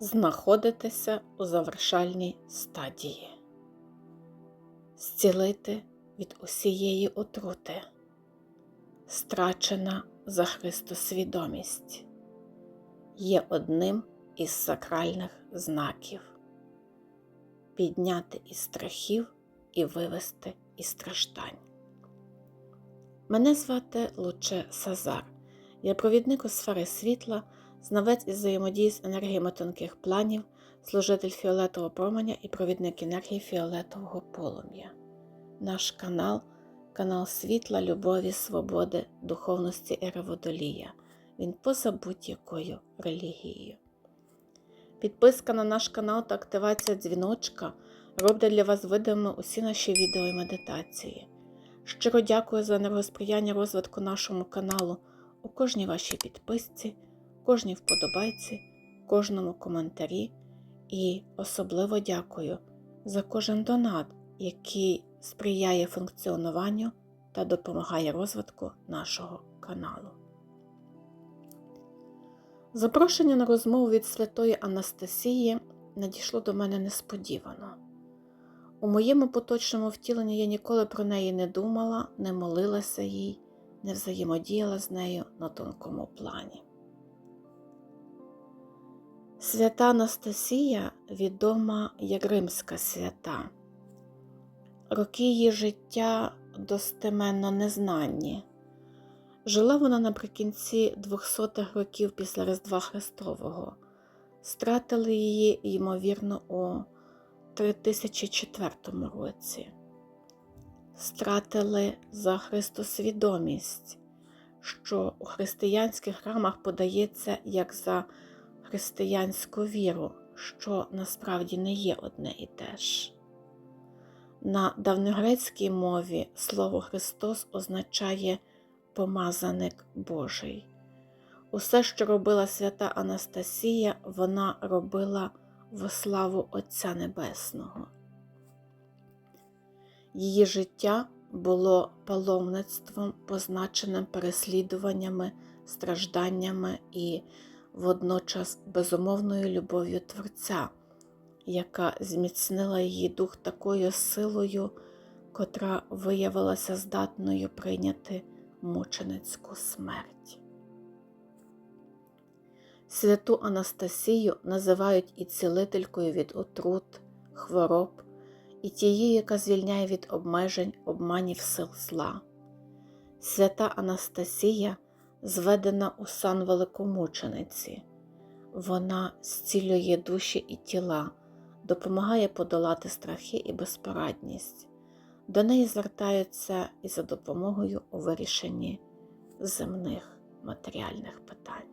знаходитеся у завершальній стадії, зцілити від усієї отрути, страчена за Христосвідомість, є одним із сакральних знаків підняти із страхів і вивести із страждань. Мене звати Луче Сазар. Я провідник у сфери світла, знавець із взаємодії з енергіями тонких планів, служитель фіолетового променя і провідник енергії фіолетового полум'я. Наш канал канал світла, любові, свободи, духовності і Водолія. Він поза будь-якою релігією. Підписка на наш канал та активація дзвіночка роблять для вас видимими усі наші відео і медитації. Щиро дякую за енергосприяння розвитку нашому каналу у кожній вашій підписці, кожній вподобайці, кожному коментарі і особливо дякую за кожен донат, який сприяє функціонуванню та допомагає розвитку нашого каналу. Запрошення на розмову від святої Анастасії надійшло до мене несподівано. У моєму поточному втіленні я ніколи про неї не думала, не молилася їй, не взаємодіяла з нею на тонкому плані. Свята Анастасія відома як римська свята. Роки її життя достеменно незнані. Жила вона наприкінці 200-х років після Різдва Христового. Стратили її, ймовірно, у 3004 році. Стратили за Христосвідомість, що у християнських храмах подається як за християнську віру, що насправді не є одне і те ж. На давньогрецькій мові слово Христос означає помазаник Божий. Усе, що робила свята Анастасія, вона робила во славу Отця Небесного. Її життя було паломництвом, позначеним переслідуваннями, стражданнями і водночас безумовною любов'ю Творця, яка зміцнила її дух такою силою, котра виявилася здатною прийняти мученицьку смерть. Святу Анастасію називають і цілителькою від отрут, хвороб, і тією, яка звільняє від обмежень обманів сил зла. Свята Анастасія зведена у сан великомучениці. Вона зцілює душі і тіла, допомагає подолати страхи і безпорадність. До неї звертаються і за допомогою у вирішенні земних матеріальних питань.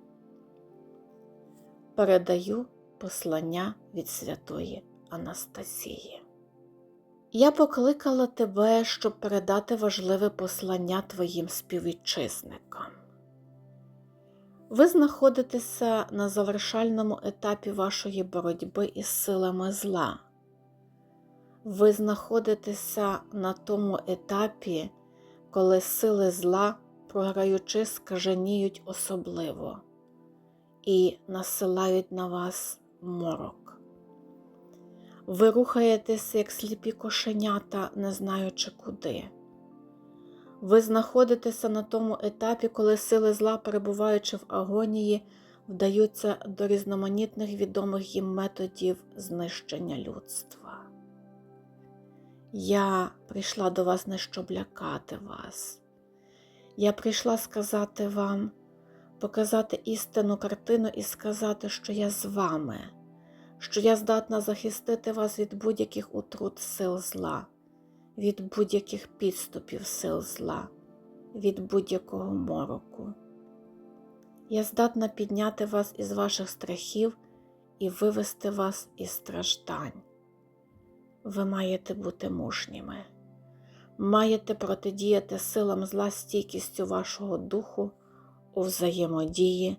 Передаю послання від святої Анастасії. Я покликала тебе, щоб передати важливе послання твоїм співвітчизникам. Ви знаходитеся на завершальному етапі вашої боротьби із силами зла. Ви знаходитеся на тому етапі, коли сили зла, програючи, скаженіють особливо і насилають на вас морок. Ви рухаєтеся, як сліпі кошенята, не знаючи куди. Ви знаходитеся на тому етапі, коли сили зла, перебуваючи в агонії, вдаються до різноманітних відомих їм методів знищення людства. Я прийшла до вас не щоб лякати вас. Я прийшла сказати вам, показати істинну картину і сказати, що я з вами, що я здатна захистити вас від будь-яких утрут сил зла, від будь-яких підступів сил зла, від будь-якого мороку. Я здатна підняти вас із ваших страхів і вивести вас із страждань. Ви маєте бути мужніми, маєте протидіяти силам зла стійкістю вашого духу у взаємодії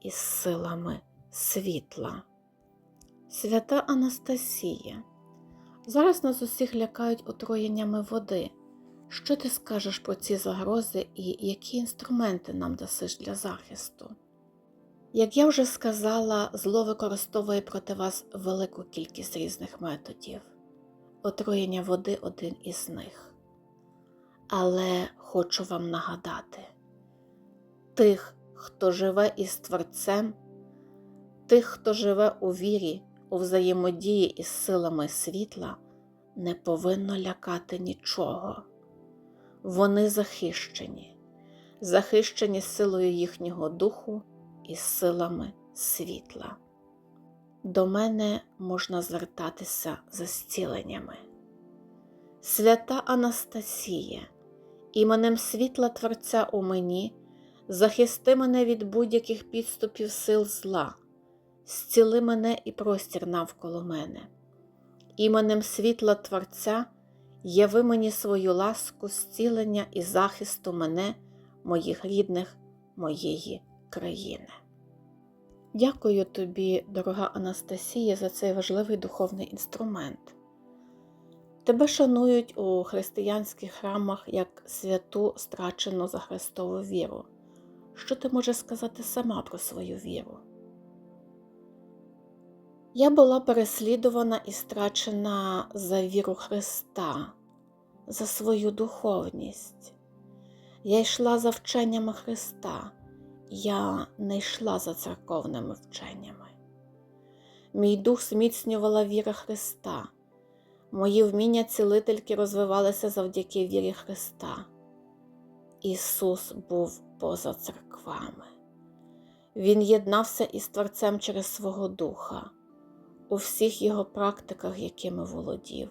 із силами світла. Свята Анастасія. Зараз нас усіх лякають отруєннями води. Що ти скажеш про ці загрози і які інструменти нам дасиш для захисту? Як я вже сказала, зло використовує проти вас велику кількість різних методів. Отруєння води один із них. Але хочу вам нагадати: тих, хто живе із Творцем, тих, хто живе у вірі, у взаємодії із силами світла, не повинно лякати нічого. Вони захищені, захищені силою їхнього духу і силами світла. До мене можна звертатися за зціленнями. Свята Анастасія, іменем світла Творця у мені, захисти мене від будь-яких підступів сил зла, зціли мене і простір навколо мене. Іменем світла Творця яви мені свою ласку, зцілення і захисту мене, моїх рідних, моєї країни. Дякую тобі, дорога Анастасія, за цей важливий духовний інструмент. Тебе шанують у християнських храмах як святу, страчену за Христову віру. Що ти можеш сказати сама про свою віру? Я була переслідувана і страчена за віру Христа, за свою духовність. Я йшла за вченнями Христа, я не йшла за церковними вченнями. Мій дух зміцнювала віра Христа, мої вміння цілительки розвивалися завдяки вірі Христа. Ісус був поза церквами. Він єднався із Творцем через свого Духа у всіх його практиках, якими володів,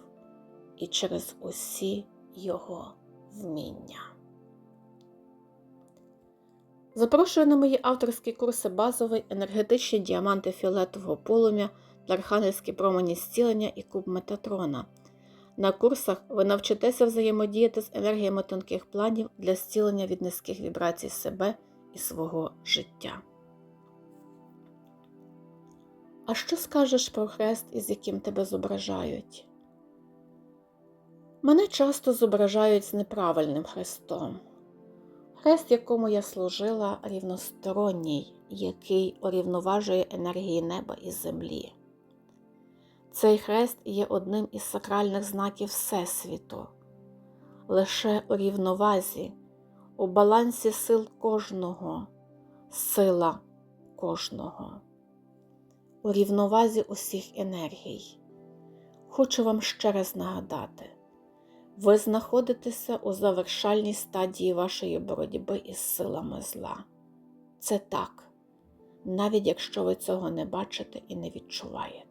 і через усі його вміння. Запрошую на мої авторські курси базовий енергетичні діаманти фіолетового полум'я для архангельські промені зцілення і куб Метатрона. На курсах ви навчитеся взаємодіяти з енергіями тонких планів для зцілення від низьких вібрацій себе і свого життя. А що скажеш про хрест, із яким тебе зображають? Мене часто зображають з неправильним хрестом. Хрест, якому я служила, рівносторонній, який урівноважує енергії неба і землі. Цей хрест є одним із сакральних знаків Всесвіту. Лише у рівновазі, у балансі сил кожного, сила кожного у рівновазі усіх енергій. Хочу вам ще раз нагадати: ви знаходитеся у завершальній стадії вашої боротьби із силами зла. Це так, навіть якщо ви цього не бачите і не відчуваєте.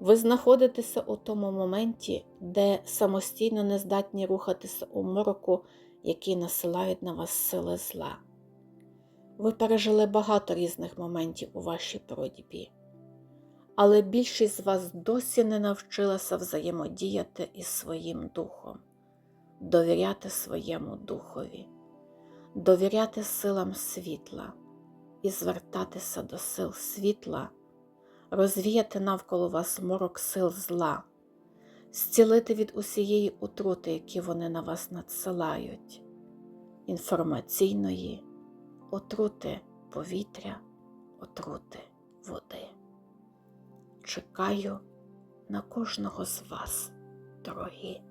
Ви знаходитеся у тому моменті, де самостійно не здатні рухатися у мороку, який насилають на вас сили зла. Ви пережили багато різних моментів у вашій боротьбі, але більшість з вас досі не навчилася взаємодіяти із своїм духом, довіряти своєму духові, довіряти силам світла і звертатися до сил світла, розвіяти навколо вас морок сил зла, зцілити від усієї отрути, які вони на вас надсилають, інформаційної отрути повітря, отрути води. Чекаю на кожного з вас, дорогі.